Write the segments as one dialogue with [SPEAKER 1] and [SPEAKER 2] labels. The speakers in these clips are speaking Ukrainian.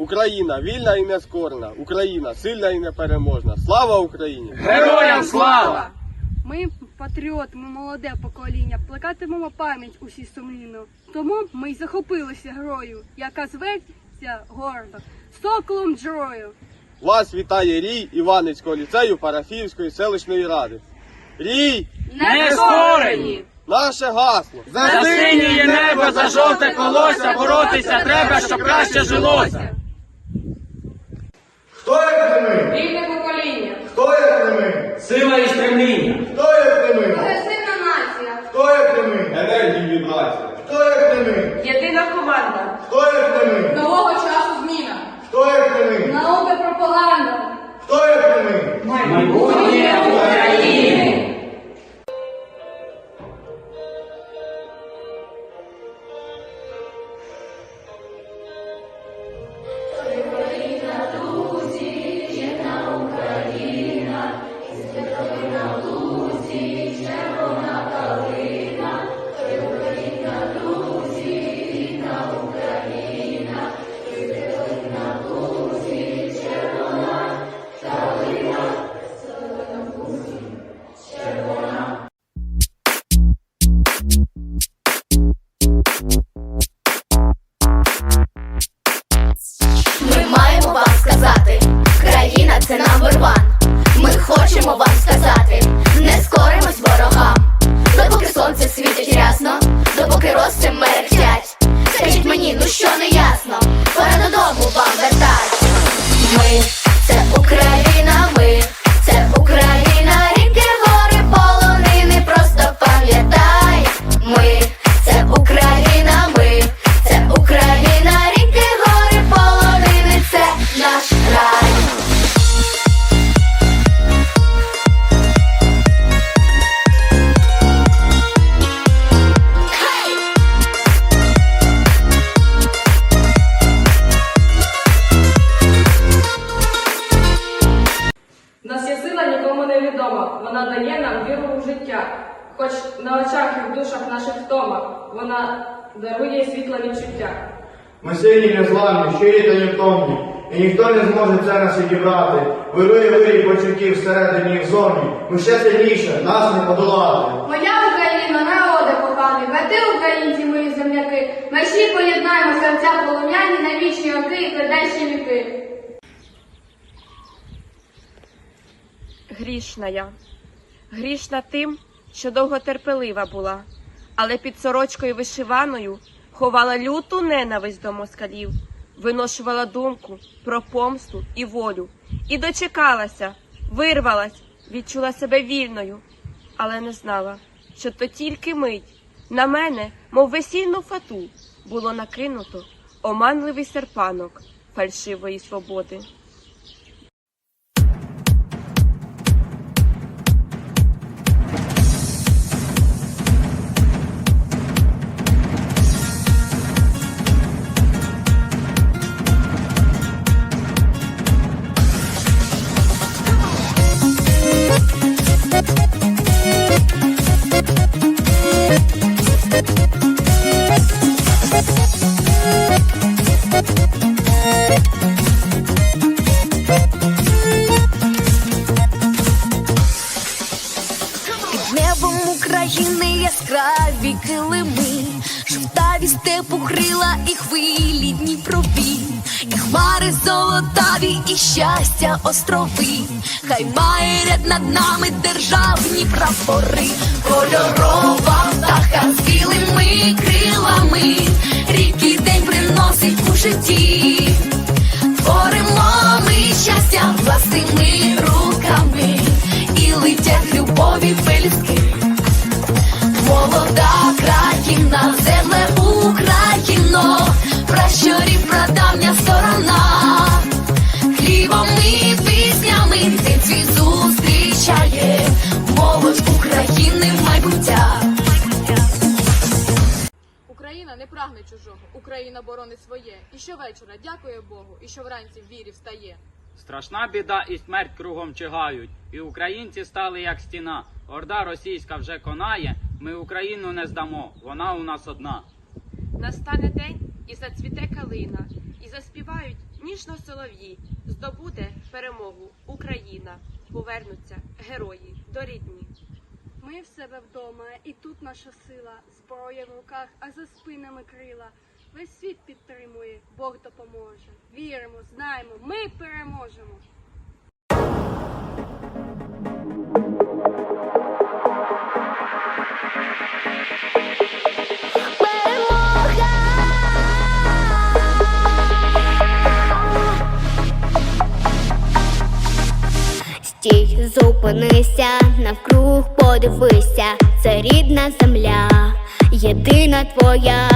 [SPEAKER 1] Україна вільна і нескорна, Україна сильна і непереможна. Слава Україні!
[SPEAKER 2] Героям слава!
[SPEAKER 3] Ми патріот, ми молоде покоління, плекатимемо пам'ять усі сумлінно. Тому ми й захопилися грою, яка зветься гордо, соколом Джрою.
[SPEAKER 1] Вас вітає Рій Іваницького ліцею Парафіївської селищної ради. Рій!
[SPEAKER 2] Не скорені!
[SPEAKER 1] Наше гасло!
[SPEAKER 2] За синє небо, за жовте колося, боротися треба, щоб краще жилося.
[SPEAKER 4] Хто як не ми?
[SPEAKER 3] Вільне покоління,
[SPEAKER 4] Хто як не ми?
[SPEAKER 2] Сила і стремління.
[SPEAKER 4] Хто як не ми?
[SPEAKER 3] прогресивна нація,
[SPEAKER 4] Хто як не ми?
[SPEAKER 1] Енергії вібрація!
[SPEAKER 4] Хто як не ми?
[SPEAKER 3] єдина команда,
[SPEAKER 4] Хто як не ми?
[SPEAKER 3] нового часу зміна,
[SPEAKER 4] Хто як не ми?
[SPEAKER 3] наука пропаганда.
[SPEAKER 4] Хто як не ми?
[SPEAKER 2] Майбутнє
[SPEAKER 5] і в душах наших втома, вона дарує світле відчуття.
[SPEAKER 4] Ми сильні, незламні, щирі та невтомні. І ніхто не зможе це нас відібрати. Вирує вирій почуттів всередині і взовні. Ми ще сильніше, нас не подолати.
[SPEAKER 6] Моя Україна, народи коханий, брати українці, мої земляки, ми всі поєднаємо серця полум'яні на вічні роки і придальші віки.
[SPEAKER 7] Грішна я, грішна тим, що довготерпелива була, але під сорочкою вишиваною ховала люту ненависть до москалів, виношувала думку про помсту і волю, і дочекалася, вирвалась, відчула себе вільною, але не знала, що то тільки мить на мене, мов весільну фату, було накинуто оманливий серпанок фальшивої свободи.
[SPEAKER 8] України яскраві килими, жовтаві степу крила і хвилі Дніпрові, і хмари золотаві, і щастя острови, хай має ряд над нами державні прапори, кольорова птаха з білими крилами, рідкий день приносить у житті. Творимо ми щастя власними руками. І летять любові пелюстки. Країна, земле Україно, пращурів прадавня сторона, хлібом і піснями цей світ зустрічає молодь України майбуття.
[SPEAKER 5] Україна не прагне чужого, Україна боронить своє. І щовечора дякує Богу, і що вранці в вірі встає.
[SPEAKER 9] Страшна біда і смерть кругом чигають, і українці стали як стіна. Орда російська вже конає, ми Україну не здамо, вона у нас одна.
[SPEAKER 7] Настане день і зацвіте калина, і заспівають ніжно солов'ї, здобуде перемогу Україна, повернуться герої до рідні.
[SPEAKER 3] Ми в себе вдома, і тут наша сила, зброя в руках, а за спинами крила. Весь світ підтримує, Бог допоможе. Віримо, знаємо, ми переможемо.
[SPEAKER 10] Зупинися, навкруг подивися, це рідна земля, єдина твоя.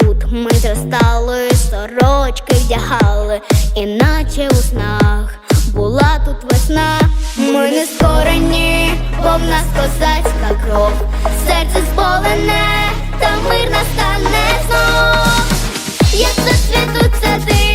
[SPEAKER 10] Тут ми зростали, сорочки вдягали, іначе у снах була тут весна. Ми не скорені, бо в нас козацька кров, серце зболене, та мир настане знов. Як засвітуться ти